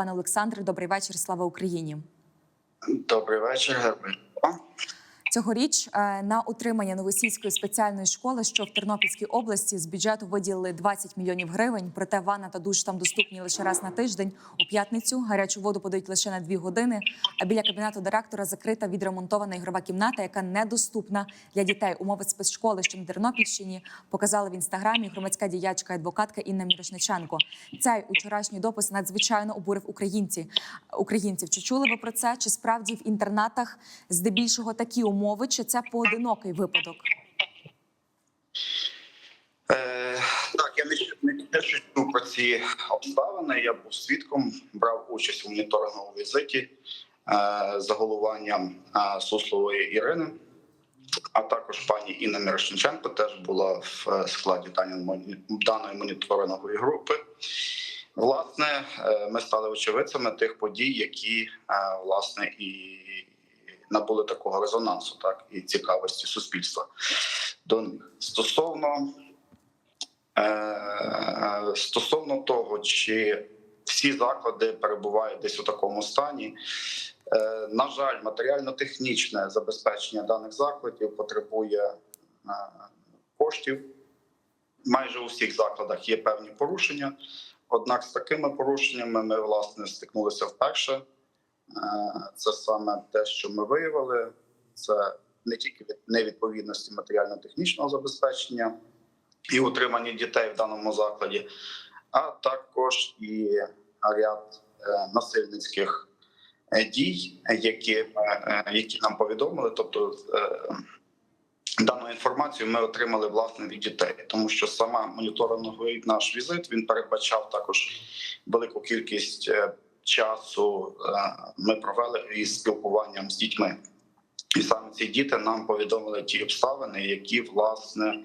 Пане Олександре, добрий вечір. Слава Україні. Добрий вечір, Герберт. Цьогоріч е, на утримання новосільської спеціальної школи, що в Тернопільській області, з бюджету виділили 20 мільйонів гривень. Проте ванна та душ там доступні лише раз на тиждень. У п'ятницю гарячу воду подають лише на дві години. А біля кабінету директора закрита відремонтована ігрова кімната, яка недоступна для дітей. Умови спецшколи, що на Тернопільщині показала в інстаграмі громадська діячка, адвокатка Інна Мірошниченко. Цей учорашній допис надзвичайно обурив українці українців. Чи чули ви про це? Чи справді в інтернатах здебільшого такі умови? Чи це поодинокий випадок? Е, так, я не, не чув про ці обставини. Я був свідком, брав участь у моніторинговому візиті е, за головуванням е, Суслової Ірини, а також пані Інна Мірошниченко теж була в е, складі даної моніторингової групи. Власне, е, ми стали очевидцями тих подій, які е, власне і набули такого резонансу, так і цікавості суспільства до них стосовно е, стосовно того, чи всі заклади перебувають десь у такому стані. Е, на жаль, матеріально-технічне забезпечення даних закладів потребує е, коштів. Майже у всіх закладах є певні порушення. Однак з такими порушеннями ми власне стикнулися вперше. Е, Це саме те, що ми виявили. Це не тільки від невідповідності матеріально-технічного забезпечення і утримання дітей в даному закладі, а також і ряд е, насильницьких е, дій, які, які нам повідомили. Тобто дану інформацію ми отримали власне від дітей, тому що сама моніторинговий наш візит він передбачав також велику кількість часу. е, Ми провели із спілкуванням з дітьми. І саме ці діти нам повідомили ті обставини, які власне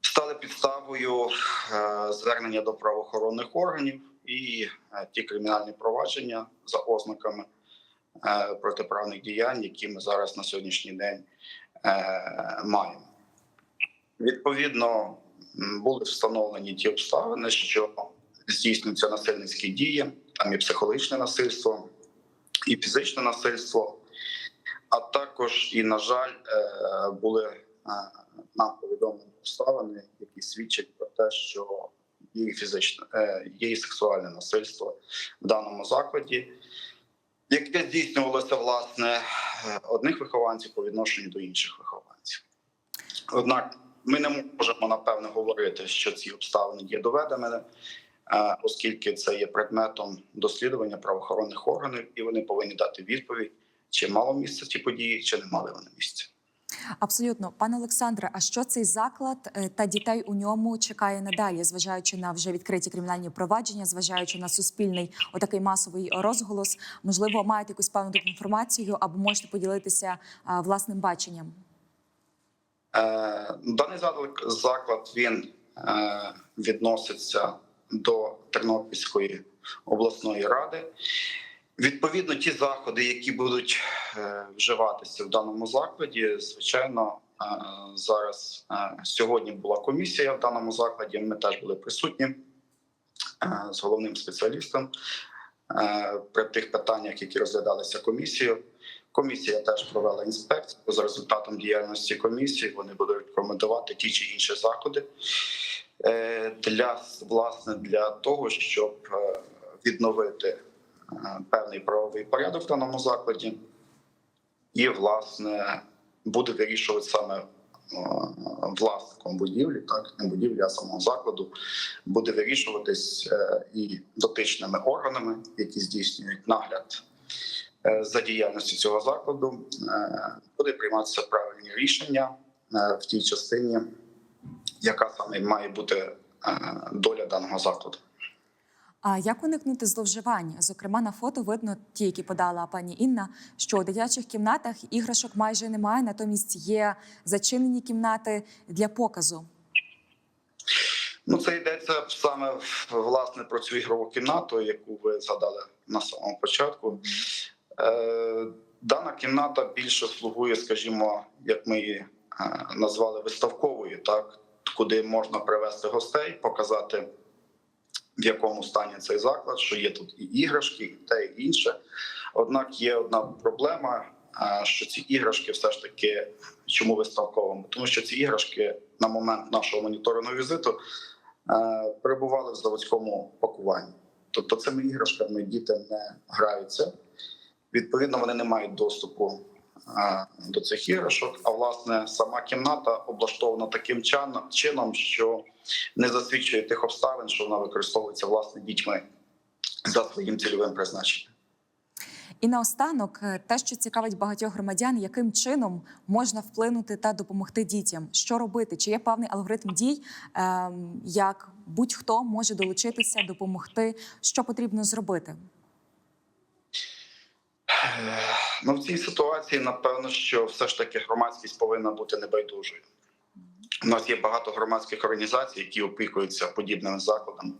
стали підставою е, звернення до правоохоронних органів і е, ті кримінальні провадження за ознаками протиправних діянь, які ми зараз на сьогоднішній день маємо. Відповідно, були встановлені ті обставини, що здійснюються насильницькі дії, там і психологічне насильство, і фізичне насильство. А також і на жаль е, були е, нам повідомлені обставини, які свідчать про те, що є і фізичне, е, є і сексуальне насильство в даному закладі, яке здійснювалося власне одних вихованців по відношенню до інших вихованців. Однак ми не можемо напевне говорити, що ці обставини є доведеними, оскільки це є предметом дослідження правоохоронних органів, і вони повинні дати відповідь чи мало місце ті події, чи не мали вони місця. Абсолютно, пане Олександре. А що цей заклад е, та дітей у ньому чекає надалі, зважаючи на вже відкриті кримінальні провадження, зважаючи на суспільний отакий масовий розголос? Можливо, маєте якусь певну інформацію або можете поділитися а, власним баченням? Е, Даний заклад- він е, відноситься до Тернопільської обласної ради. Відповідно, ті заходи, які будуть е, вживатися в даному закладі, звичайно, е, зараз е, сьогодні була комісія в даному закладі. Ми теж були присутні з головним спеціалістом при тих питаннях, які розглядалися комісією. Комісія теж провела інспекцію за результатом діяльності комісії. Вони будуть рекомендувати ті чи інші заходи для власне для того, щоб е, відновити е, певний правовий порядок в даному закладі, і власне буде вирішувати саме е, власником будівлі, так не будівлі, а самого закладу, буде вирішуватись е, і дотичними органами, які здійснюють нагляд е, за діяльністю цього закладу, е, буде прийматися правильні рішення е, в тій частині, яка саме має бути е, доля даного закладу. А як уникнути зловживань? Зокрема, на фото видно ті, які подала пані Інна, що у дитячих кімнатах іграшок майже немає, натомість є зачинені кімнати для показу. Ну, це йдеться саме власне про цю ігрову кімнату, яку ви згадали на самому початку. Е, дана кімната більше слугує, скажімо, як ми її е, назвали виставковою, так куди можна привезти гостей, показати в якому стані цей заклад, що є тут і іграшки, і те, і інше. Однак є одна проблема, е, що ці іграшки все ж таки чому виставковими? Тому що ці іграшки на момент нашого моніторингу візиту е, перебували в заводському пакуванні. Тобто цими іграшками діти не граються. Відповідно, вони не мають доступу до цих іграшок. А власне сама кімната облаштована таким чином, що не засвідчує тих обставин, що вона використовується власне дітьми за своїм цільовим призначенням. І наостанок, е, те, що цікавить багатьох громадян, яким чином можна вплинути та допомогти дітям, що робити? Чи є певний алгоритм дій, ем, як будь-хто може долучитися, допомогти, що потрібно зробити? Ну, в цій ситуації, напевно, що все ж таки громадськість повинна бути небайдужою. У нас є багато громадських організацій, які опікуються подібними закладами.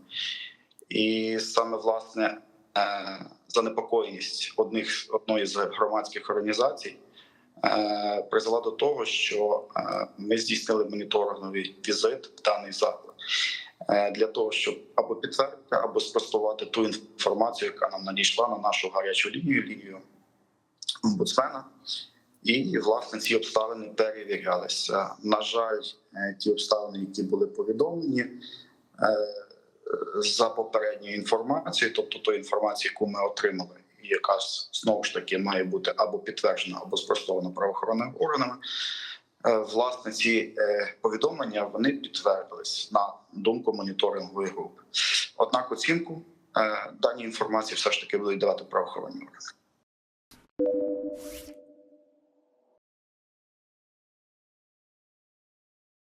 І саме власне е, занепокоєність одних одної з громадських організацій е, призвела до того, що е, ми здійснили моніторинговий візит в даний заклад для того, щоб або підтвердити, або спростувати ту інформацію, яка нам надійшла на нашу гарячу лінію, лінію омбудсмена. І власне ці обставини перевірялися. На жаль, е, ті обставини, які були повідомлені е, за попередньою інформацією, тобто тої інформації, яку ми отримали, і яка знову ж таки має бути або підтверджена, або спростована правоохоронними органами. е, Власне, ці повідомлення вони підтвердились на думку моніторингової групи. Однак оцінку даній інформації все ж таки будуть давати правоохоронні органи. Thank you.